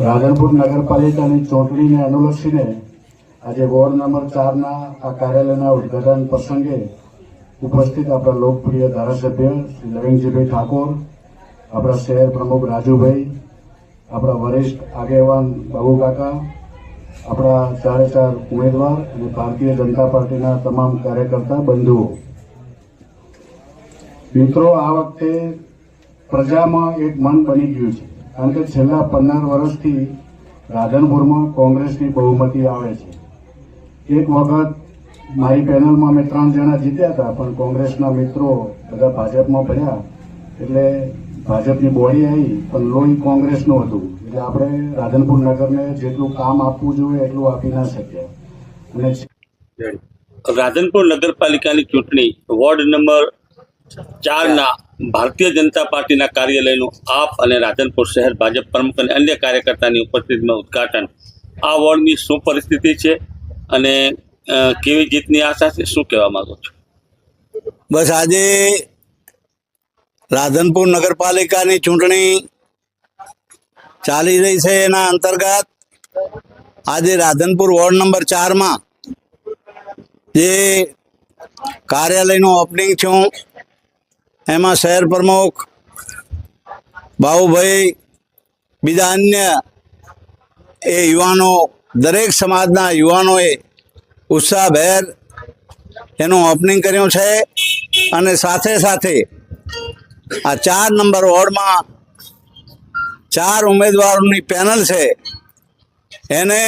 રાધનપુર નગરપાલિકાની ચૂંટણીને અનુલક્ષીને આજે વોર્ડ નંબર ચારના આ કાર્યાલયના ઉદ્ઘાટન પ્રસંગે ઉપસ્થિત આપણા લોકપ્રિય ધારાસભ્ય શ્રી લવિંગજીભાઈ ઠાકોર, આપણા શહેર પ્રમુખ રાજુભાઈ, આપણા વરિષ્ઠ આગેવાન બાબુ કાકા, આપણા ચારે ચાર ઉમેદવાર અને ભારતીય જનતા પાર્ટીના તમામ કાર્યકર્તા બંધુઓ. મિત્રો, આ વખતે પ્રજામાં એક મન બની ગયું છે. કારણ કે છેલ્લા પંદર વર્ષથી રાધનપુરમાં કોંગ્રેસની બહુમતી આવે છે. એક વખત મારી પેનલમાં મેં ત્રણ જણા જીત્યા હતા, પણ કોંગ્રેસના મિત્રો બધા ભાજપમાં ભર્યા એટલે ભાજપની બોડી આવી, પણ લોહી કોંગ્રેસનું હતું. એટલે આપણે રાધનપુર નગરને જેટલું કામ આપવું જોઈએ, એટલું આપી ના શક્યા. અને રાધનપુર નગરપાલિકાની ચૂંટણી વોર્ડ નંબર ચારના ભારતીય જનતા પાર્ટીના કાર્યાલયનું આપ અને રાધનપુર શહેર ભાજપ પ્રમુખ અને અન્ય કાર્યકર્તાની ઉપસ્થિતિમાં ઉદ્ઘાટન. આ વોર્ડની શું પરિસ્થિતિ છે અને કેવી જીતની આશા છે? શું કહેવા માગો છો? બસ આજે રાધનપુર નગરપાલિકાની ચૂંટણી ચાલી રહી છે એના અંતર્ગત. આજે રાધનપુર વોર્ડ નંબર ચારમાં જે કાર્યાલયનું ઓપનિંગ થયું એમાં શહેર પ્રમુખ બાબુભાઈ બીજા અન્ય એ યુવાનો, દરેક સમાજના યુવાનોએ ઉત્સાહભેર એનું ઓપનિંગ કર્યું છે અને સાથે સાથે આ ચાર નંબર વોર્ડમાં ચાર ઉમેદવારોની પેનલ છે. એને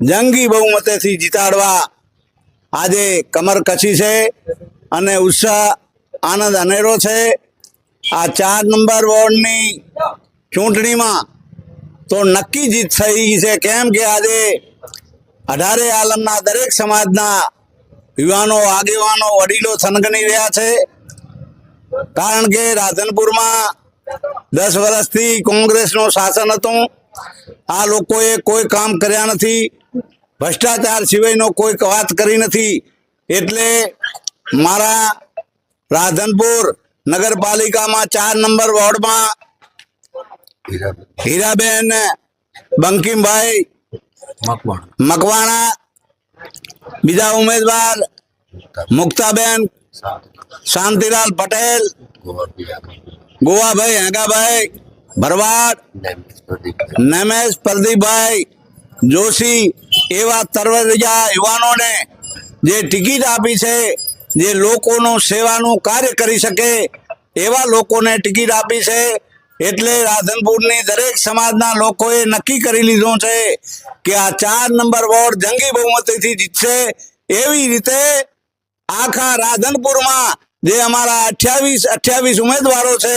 જંગી બહુમતેથી જીતાડવા આજે કમર કચી છે અને ઉત્સાહ આનંદ અનેરો છે. આ ચાર નંબર વોર્ડની ચૂંટણીમાં તો નક્કી જીત થઈ છે કેમ કે આજે અઢારે આલમના દરેક સમાજના યુવાનો, આગેવાનો, વડીલો થનગની રહ્યા છે. કારણ કે રાધનપુરમાં દસ વર્ષથી કોંગ્રેસનું શાસન હતું. આ લોકોએ કોઈ કામ કર્યા નથી. ભ્રષ્ટાચાર સિવાયનો કોઈ વાત કરી નથી. એટલે મારા રાધનપુર નગરપાલિકામાં ચાર નંબર વોર્ડમાં હીરાબેન બંકિમભાઈ મકવાણા. બીજા ઉમેદવાર મુક્તાબેન શાંતિલાલ પટેલ ગોવાભાઈ હેગાભાઈ ભરવાડ નમેશ પ્રદીપભાઈ જોશી એવા તરવરિયા યુવાનોને જે ટિકિટ આપી છે જે લોકોનું સેવાનું કાર્ય કરી શકે, એવા લોકોને ટિકિટ આપી છે. એટલે રાધનપુરની દરેક સમાજના લોકોએ નક્કી કરી લીધું છે કે આ ચાર નંબર વોર્ડ જંગી બહુમતીથી જીતશે. એવી રીતે આખા રાધનપુરમાં જે અમારા અઠ્યાવીસ અઠ્યાવીસ ઉમેદવારો છે,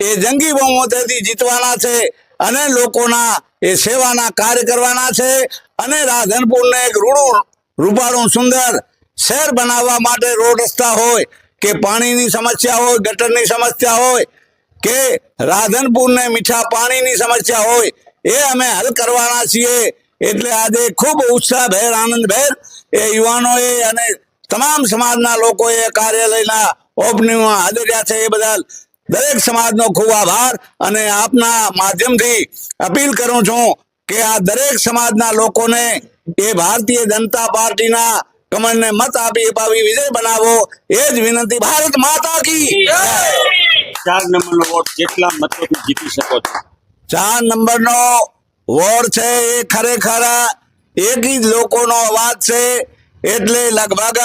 એ જંગી બહુમતીથી જીતવાના છે અને લોકોના એ સેવાના કાર્ય કરવાના છે. અને રાધનપુરને એક રૂડું, રૂપાળું, સુંદર શહેર બનાવવા માટે રોડ રસ્તા હોય, કે પાણીની સમસ્યા હોય, ગટરની સમસ્યા હોય, કે રાધનપુરને મીઠા પાણીની સમસ્યા હોય, એ અમે હલ કરવાના છીએ. એટલે આજે ખૂબ ઉત્સાહભેર આનંદભેર એ યુવાનોએ અને તમામ સમાજના લોકોએ કાર્યાલયના ઓપનિંગમાં હાજર છે. એ બદલ દરેક સમાજનો ખૂબ આભાર અને આપના માધ્યમથી અપીલ કરું છું કે આ દરેક સમાજના લોકોને એ ભારતીય જનતા પાર્ટીના કમળને મત આપી અપાવી વિજય બનાવો એ જ વિનંતી ભારત માતા કી. ચાર નંબરનો વોટ કેટલા મતોથી જીતી શકો છો. ચાર નંબરનો વોર્ડ છે એ ખરેખર એક જ લોકોનો અવાજ છે. એટલે લગભગ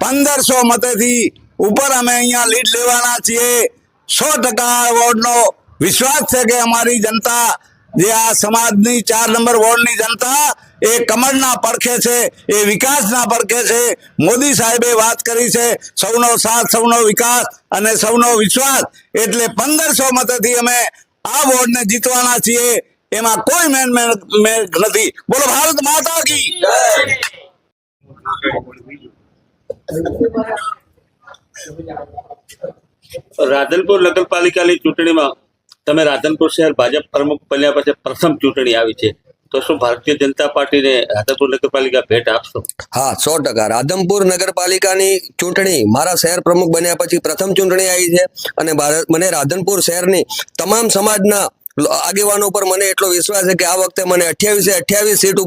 પંદરસો મતેથી ઉપર અમે અહીંયા લીડ લેવાના છીએ. સો ટકા વોર્ડનો વિશ્વાસ છે કે અમારી જનતા જે આ સમાજની ચાર નંબર વોર્ડની જનતા એ કમળના પડખે છે, એ વિકાસના પડખે છે. મોદી સાહેબે વાત કરી છે, સૌનો સાથ, સૌનો વિકાસ અને સૌનો વિશ્વાસ. એટલે પંદરસો મતથી અમે આ વોર્ડને જીતવાના છીએ. એમાં કોઈ મેન મેન નથી. બોલો, ભારત માતા કી રાધનપુર નગરપાલિકાની ચૂંટણીમાં તમે રાધનપુર શહેર ભાજપ પ્રમુખ બન્યા પછી પ્રથમ ચૂંટણી આવી છે. તો શું ભારતીય જનતા પાર્ટીને રાધનપુર નગરપાલિકા ભેટ આપશો? હા, સો ટકા. રાધનપુર નગરપાલિકાની ચૂંટણી મારા શહેર પ્રમુખ બન્યા પછી પ્રથમ ચૂંટણી આવી છે અને મને રાધનપુર શહેરની તમામ સમાજના આગેવાનો પર મને એટલો વિશ્વાસ છે કે આ વખતે મને અઠ્યાવીસે અઠ્યાવીસ સીટ ઉપર